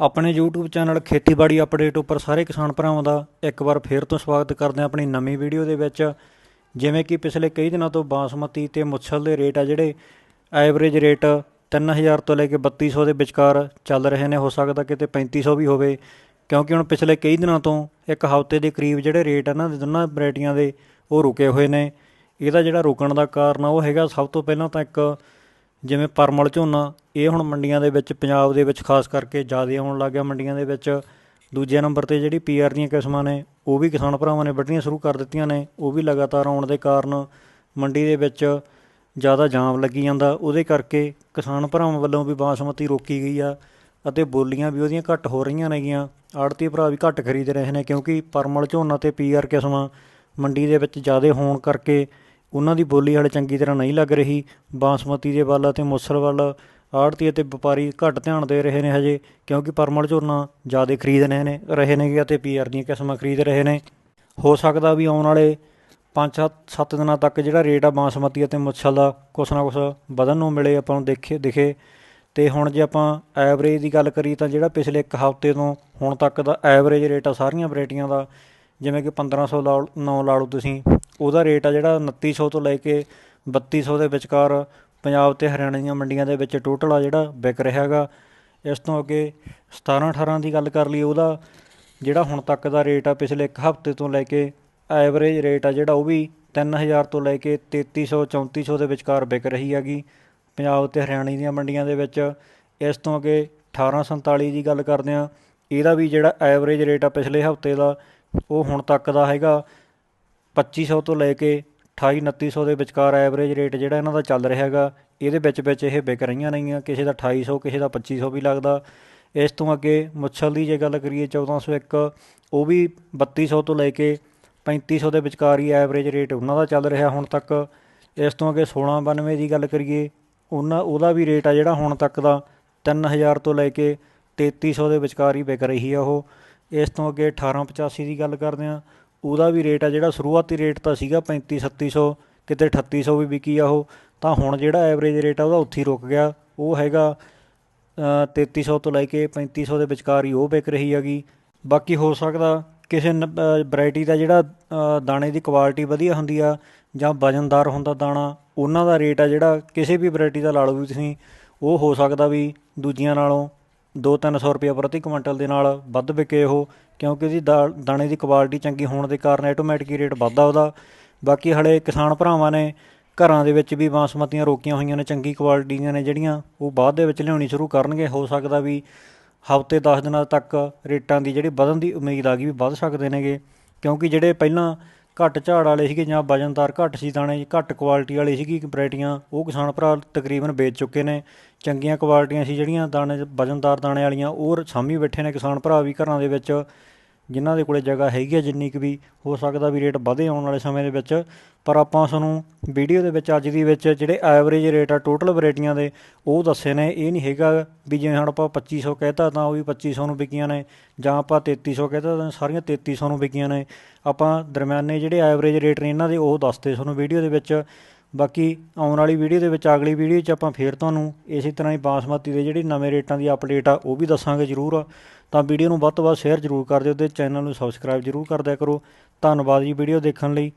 ਆਪਣੇ YouTube channel ਖੇਤੀਬਾੜੀ update ਉੱਪਰ ਸਾਰੇ ਕਿਸਾਨ ਭਰਾਵਾਂ ਦਾ ਇੱਕ ਵਾਰ ਫੇਰ ਤੋਂ ਸਵਾਗਤ ਕਰਦੇ ਹਾਂ ਆਪਣੀ ਨਵੀਂ ਵੀਡੀਓ ਦੇ ਵਿੱਚ। ਜਿਵੇਂ ਕਿ ਪਿਛਲੇ ਕਈ ਦਿਨਾਂ ਤੋਂ ਬਾਸਮਤੀ ਤੇ ਮੁੱਛਲ ਦੇ ਰੇਟ ਆ ਜਿਹੜੇ ਐਵਰੇਜ ਰੇਟ 3000 ਤੋਂ ਲੈ ਕੇ 3200 ਦੇ ਵਿਚਕਾਰ ਚੱਲ ਰਹੇ ਨੇ। ਹੋ ਸਕਦਾ ਕਿਤੇ 3500 ਵੀ ਹੋਵੇ, ਕਿਉਂਕਿ ਹੁਣ ਪਿਛਲੇ ਕਈ ਦਿਨਾਂ ਤੋਂ ਇੱਕ ਹਫ਼ਤੇ ਦੇ ਕਰੀਬ ਜਿਹੜੇ ਰੇਟ ਆ ਨਾ, ਦੋਨਾਂ ਵੈਰਾਈਟੀਆਂ ਦੇ ਉਹ ਰੁਕੇ ਹੋਏ ਨੇ। ਇਹਦਾ ਜਿਹੜਾ ਰੁਕਣ ਦਾ ਕਾਰਨ ਆ, ਉਹ ਹੈਗਾ ਸਭ ਤੋਂ ਪਹਿਲਾਂ ਤਾਂ ਇੱਕ ਜਿਵੇਂ ਪਰਮਲ ਝੋਨਾ, ਇਹ ਹੁਣ ਮੰਡੀਆਂ ਦੇ ਵਿੱਚ, ਪੰਜਾਬ ਦੇ ਵਿੱਚ ਖਾਸ ਕਰਕੇ ਜ਼ਿਆਦਾ ਆਉਣ ਲੱਗ ਗਿਆ ਮੰਡੀਆਂ ਦੇ ਵਿੱਚ। ਦੂਜੇ ਨੰਬਰ ਤੇ ਜਿਹੜੀ ਪੀਆਰ ਦੀਆਂ ਕਿਸਮਾਂ ਨੇ, ਉਹ ਵੀ ਕਿਸਾਨ ਭਰਾਵਾਂ ਨੇ ਵੱਢਣੀਆਂ ਸ਼ੁਰੂ ਕਰ ਦਿੱਤੀਆਂ ਨੇ। ਉਹ ਵੀ ਲਗਾਤਾਰ ਆਉਣ ਦੇ ਕਾਰਨ ਮੰਡੀ ਦੇ ਵਿੱਚ ਜ਼ਿਆਦਾ ਜਾਮ ਲੱਗੀ ਜਾਂਦਾ। ਉਹਦੇ ਕਰਕੇ ਕਿਸਾਨ ਭਰਾਵਾਂ ਵੱਲੋਂ ਵੀ ਬਾਸਮਤੀ ਰੋਕੀ ਗਈ ਆ ਅਤੇ ਬੋਲੀਆਂ ਵੀ ਉਹਦੀਆਂ ਘੱਟ ਹੋ ਰਹੀਆਂ ਨੇਗੀਆਂ। ਆੜਤੀ ਭਰਾ ਵੀ ਘੱਟ ਖਰੀਦ ਰਹੇ ਨੇ ਕਿਉਂਕਿ ਪਰਮਲ ਝੋਨਾ ਤੇ ਪੀਆਰ ਕਿਸਮਾਂ ਮੰਡੀ ਦੇ ਵਿੱਚ ਜ਼ਿਆਦਾ ਹੋਣ ਕਰਕੇ ਉਹਨਾਂ ਦੀ ਬੋਲੀ ਹਾਲੇ ਚੰਗੀ ਤਰ੍ਹਾਂ ਨਹੀਂ ਲੱਗ ਰਹੀ। ਬਾਸਮਤੀ ਦੇ ਵੱਲ ਅਤੇ ਮੁਸਲ ਵੱਲ ਆੜਤੀ ਅਤੇ ਵਪਾਰੀ ਘੱਟ ਧਿਆਨ ਦੇ ਰਹੇ ਨੇ ਹਜੇ, ਕਿਉਂਕਿ ਪਰਮਲ ਝੋਨਾ ਜ਼ਿਆਦਾ ਖਰੀਦ ਰਹੇ ਨੇ, ਰਹੇ ਨੇਗੇ ਅਤੇ ਪੀਆਰ ਦੀਆਂ ਕਿਸਮਾਂ ਖਰੀਦ ਰਹੇ ਨੇ। ਹੋ ਸਕਦਾ ਵੀ ਆਉਣ ਵਾਲੇ 5-7 ਦਿਨਾਂ ਤੱਕ ਜਿਹੜਾ ਰੇਟ ਆ ਬਾਸਮਤੀ ਅਤੇ ਮੁੱਛਲ ਦਾ ਕੁਛ ਨਾ ਕੁਛ ਵਧਣ ਨੂੰ ਮਿਲੇ ਆਪਾਂ ਨੂੰ ਦੇਖੇ, ਦਿਖੇ। ਤੇ ਹੁਣ ਜੇ ਆਪਾਂ ਐਵਰੇਜ ਦੀ ਗੱਲ ਕਰੀ ਤਾਂ ਜਿਹੜਾ ਪਿਛਲੇ ਇੱਕ ਹਫ਼ਤੇ ਤੋਂ ਹੁਣ ਤੱਕ ਦਾ ਐਵਰੇਜ ਰੇਟ ਆ ਸਾਰੀਆਂ ਵੈਰਾਈਟੀਆਂ ਦਾ, ਜਿਵੇਂ ਕਿ 1500 ਲਾ ਲਾ ਲਓ ਤੁਸੀਂ ਉਹਦਾ ਰੇਟ ਆ ਜਿਹੜਾ 2900 ਤੋਂ ਲੈ ਕੇ 3200 ਦੇ ਵਿਚਕਾਰ ਪੰਜਾਬ ਤੇ ਹਰਿਆਣਾ ਦੀਆਂ ਮੰਡੀਆਂ ਦੇ ਵਿੱਚ ਟੋਟਲ ਆ ਜਿਹੜਾ ਵਿਕ ਰਿਹਾ ਹੈਗਾ। ਇਸ ਤੋਂ ਅੱਗੇ 17 18 ਦੀ ਗੱਲ ਕਰ ਲਈ ਉਹਦਾ ਜਿਹੜਾ ਹੁਣ ਤੱਕ ਦਾ ਰੇਟ ਆ, ਪਿਛਲੇ ਇੱਕ ਹਫ਼ਤੇ ਤੋਂ ਲੈ ਕੇ ਐਵਰੇਜ ਰੇਟ ਆ ਜਿਹੜਾ, ਉਹ ਵੀ 3000 ਤੋਂ ਲੈ ਕੇ 3300 3400 ਦੇ ਵਿਚਕਾਰ ਵਿਕ ਰਹੀ ਹੈਗੀ ਪੰਜਾਬ ਤੇ ਹਰਿਆਣਾ ਦੀਆਂ ਮੰਡੀਆਂ ਦੇ ਵਿੱਚ। ਇਸ ਤੋਂ ਅੱਗੇ 1847 ਦੀ ਗੱਲ ਕਰਦੇ ਆ ਇਹਦਾ ਵੀ ਜਿਹੜਾ ਐਵਰੇਜ ਰੇਟ ਆ, ਪਿਛਲੇ ਹਫ਼ਤੇ ਦਾ, ਉਹ ਹੁਣ ਤੱਕ ਦਾ ਹੈਗਾ। 2500 ਤੋਂ ਲੈ ਕੇ 28 2900 ਦੇ ਵਿਚਕਾਰ ਐਵਰੇਜ ਰੇਟ ਜਿਹੜਾ ਇਹਨਾਂ ਦਾ ਚੱਲ ਰਿਹਾ ਹੈਗਾ, ਇਹਦੇ ਵਿੱਚ ਵਿੱਚ ਇਹ ਵਿਕ ਰਹੀਆਂ ਨੇਗੀਆਂ, ਕਿਸੇ ਦਾ 2800 ਕਿਸੇ ਦਾ 2500 ਵੀ ਲੱਗਦਾ। ਇਸ ਤੋਂ ਅੱਗੇ ਮੁੱਛਲ ਦੀ ਜੇ ਗੱਲ ਕਰੀਏ 1401 ਉਹ ਵੀ 3200 ਤੋਂ ਲੈ ਕੇ 3500 ਦੇ ਵਿਚਕਾਰ ਹੀ ਐਵਰੇਜ ਰੇਟ ਉਹਨਾਂ ਦਾ ਚੱਲ ਰਿਹਾ ਹੁਣ ਤੱਕ। ਇਸ ਤੋਂ ਅੱਗੇ 1692 ਦੀ ਗੱਲ ਕਰੀਏ, ਉਹਨਾਂ, ਉਹਦਾ ਵੀ ਰੇਟ ਆ ਜਿਹੜਾ ਹੁਣ ਤੱਕ ਦਾ 3000 ਤੋਂ ਲੈ ਕੇ 3300 ਦੇ ਵਿਚਕਾਰ ਹੀ ਵਿਕ ਰਹੀ ਆ ਉਹ। ਇਸ ਤੋਂ ਅੱਗੇ 1885 ਦੀ ਗੱਲ ਕਰਦੇ ਆ ਉਹਦਾ ਵੀ ਰੇਟ ਆ ਜਿਹੜਾ ਸ਼ੁਰੂਆਤੀ ਰੇਟ ਤਾਂ ਸੀਗਾ 35 3700 ਕਿਤੇ 3800 ਵੀ ਵਿਕੀ ਆ ਉਹ। ਤਾਂ ਹੁਣ ਜਿਹੜਾ ਐਵਰੇਜ ਰੇਟ ਆ ਉਹਦਾ ਉੱਥੇ ਹੀ ਰੁਕ ਗਿਆ। ਉਹ ਹੈਗਾ 3300 ਤੋਂ ਲੈ ਕੇ 3500 ਦੇ ਵਿਚਕਾਰ ਹੀ ਉਹ ਵਿਕ ਰਹੀ ਹੈਗੀ। ਬਾਕੀ ਹੋ ਸਕਦਾ ਕਿਸੇ ਵੈਰਾਈਟੀ ਦਾ ਜਿਹੜਾ ਦਾਣੇ ਦੀ ਕੁਆਲਿਟੀ ਵਧੀਆ ਹੁੰਦੀ ਆ ਜਾਂ ਵਜਨਦਾਰ ਹੁੰਦਾ ਦਾਣਾ, ਉਹਨਾਂ ਦਾ ਰੇਟ ਆ ਜਿਹੜਾ ਕਿਸੇ ਵੀ ਵੈਰਾਈਟੀ ਦਾ ਲਾ ਲਓ ਵੀ ਤੁਸੀਂ। ਉਹ ਹੋ ਸਕਦਾ ਵੀ ਦੂਜੀਆਂ ਨਾਲੋਂ 2-300 ਰੁਪਏ ਪ੍ਰਤੀ ਕੁਇੰਟਲ ਦੇ ਨਾਲ ਵੱਧ ਵਿਕੇ ਉਹ। ਕਿਉਂਕਿ ਉਹਦੀ ਦਾਣੇ ਦੀ ਕੁਆਲਿਟੀ ਚੰਗੀ ਹੋਣ ਦੇ ਕਾਰਨ ਆਟੋਮੈਟਿਕ ਹੀ ਰੇਟ ਵੱਧਦਾ ਉਹਦਾ। ਬਾਕੀ ਹਲੇ ਕਿਸਾਨ ਭਰਾਵਾਂ ਨੇ ਘਰਾਂ ਦੇ ਵਿੱਚ ਵੀ ਬਾਸਮਤੀਆਂ ਰੋਕੀਆਂ ਹੋਈਆਂ ਨੇ, ਚੰਗੀ ਕੁਆਲਿਟੀ ਦੀਆਂ ਨੇ ਜਿਹੜੀਆਂ, ਉਹ ਬਾਅਦ ਦੇ ਵਿੱਚ ਲਿਆਉਣੀ ਸ਼ੁਰੂ ਕਰਨਗੇ। ਹੋ ਸਕਦਾ ਵੀ ਹਫ਼ਤੇ 10 ਦਿਨਾਂ ਤੱਕ ਰੇਟਾਂ ਦੀ ਜਿਹੜੀ ਵਧਣ ਦੀ ਉਮੀਦ ਆ ਗਈ ਵੀ ਵੱਧ ਸਕਦੇ ਨੇਗੇ। ਕਿਉਂਕਿ ਜਿਹੜੇ ਪਹਿਲਾਂ ਘੱਟ ਝਾੜ ਵਾਲੇ ਸੀਗੇ ਜਾਂ ਵਜਨਦਾਰ ਘੱਟ ਸੀ, ਦਾਣੇ ਘੱਟ ਕੁਆਲਿਟੀ ਵਾਲੇ ਸੀਗੀ ਵੈਰਾਈਟੀਆਂ, ਉਹ ਕਿਸਾਨ ਭਰਾ ਤਕਰੀਬਨ ਵੇਚ ਚੁੱਕੇ ਨੇ। ਚੰਗੀਆਂ ਕੁਆਲਿਟੀਆਂ ਸੀ ਜਿਹੜੀਆਂ, ਦਾਣੇ ਵਜਨਦਾਰ ਦਾਣੇ ਵਾਲੀਆਂ, ਉਹ ਸਾਂਭੀ ਬੈਠੇ ਨੇ ਕਿਸਾਨ ਭਰਾ ਵੀ ਘਰਾਂ ਦੇ ਵਿੱਚ। ਜਿਨ੍ਹਾਂ ਦੇ ਕੋਲੇ ਜਗ੍ਹਾ ਹੈਗੀ ਆ ਜਿੰਨੀ ਕੁ ਵੀ, ਹੋ ਸਕਦਾ ਵੀ ਰੇਟ ਵਧੇ ਆਉਣ ਵਾਲੇ ਸਮੇਂ ਦੇ ਵਿੱਚ। ਪਰ ਆਪਾਂ ਤੁਹਾਨੂੰ ਵੀਡੀਓ ਦੇ ਵਿੱਚ ਅੱਜ ਦੀ ਵਿੱਚ ਜਿਹੜੇ ਐਵਰੇਜ ਰੇਟ ਆ ਟੋਟਲ ਵੈਰਾਈਟੀਆਂ ਦੇ, ਉਹ ਦੱਸੇ ਨੇ। ਇਹ ਨਹੀਂ ਹੈਗਾ ਵੀ ਜਿਵੇਂ ਹੁਣ ਆਪਾਂ 2500 ਕਹਿਤਾ ਤਾਂ ਉਹ ਵੀ 2500 ਨੂੰ ਵਿਕੀਆਂ ਨੇ, ਜਾਂ ਆਪਾਂ 3300 ਕਹਿਤਾ ਤਾਂ ਸਾਰੀਆਂ 3300 ਨੂੰ ਵਿਕੀਆਂ ਨੇ। ਆਪਾਂ ਦਰਮਿਆਨੇ ਜਿਹੜੇ ਐਵਰੇਜ ਰੇਟ ਨੇ ਇਹਨਾਂ ਦੇ, ਉਹ ਦੱਸਦੇ ਤੁਹਾਨੂੰ ਵੀਡੀਓ ਦੇ ਵਿੱਚ। ਬਾਕੀ ਆਉਣ ਵਾਲੀ ਵੀਡੀਓ ਦੇ ਵਿੱਚ ਅਗਲੀ ਵੀਡੀਓ 'ਚ ਆਪਾਂ ਫੇਰ ਤੁਹਾਨੂੰ ਇਸੇ ਤਰ੍ਹਾਂ ਹੀ ਬਾਸਮਤੀ ਦੇ ਜਿਹੜੇ ਨਵੇਂ ਰੇਟਾਂ ਦੀ ਅਪਡੇਟ ਆ, ਉਹ ਵੀ ਦੱਸਾਂਗੇ ਜ਼ਰੂਰ। ਤਾਂ ਵੀਡੀਓ ਨੂੰ ਵੱਧ ਤੋਂ ਵੱਧ ਸ਼ੇਅਰ ਜ਼ਰੂਰ ਕਰ ਦਿਓ ਤੇ ਚੈਨਲ ਨੂੰ ਸਬਸਕ੍ਰਾਈਬ ਜ਼ਰੂਰ ਕਰ ਦਿਆ ਕਰੋ। ਧੰਨਵਾਦ ਜੀ ਵੀਡੀਓ ਦੇਖਣ ਲਈ।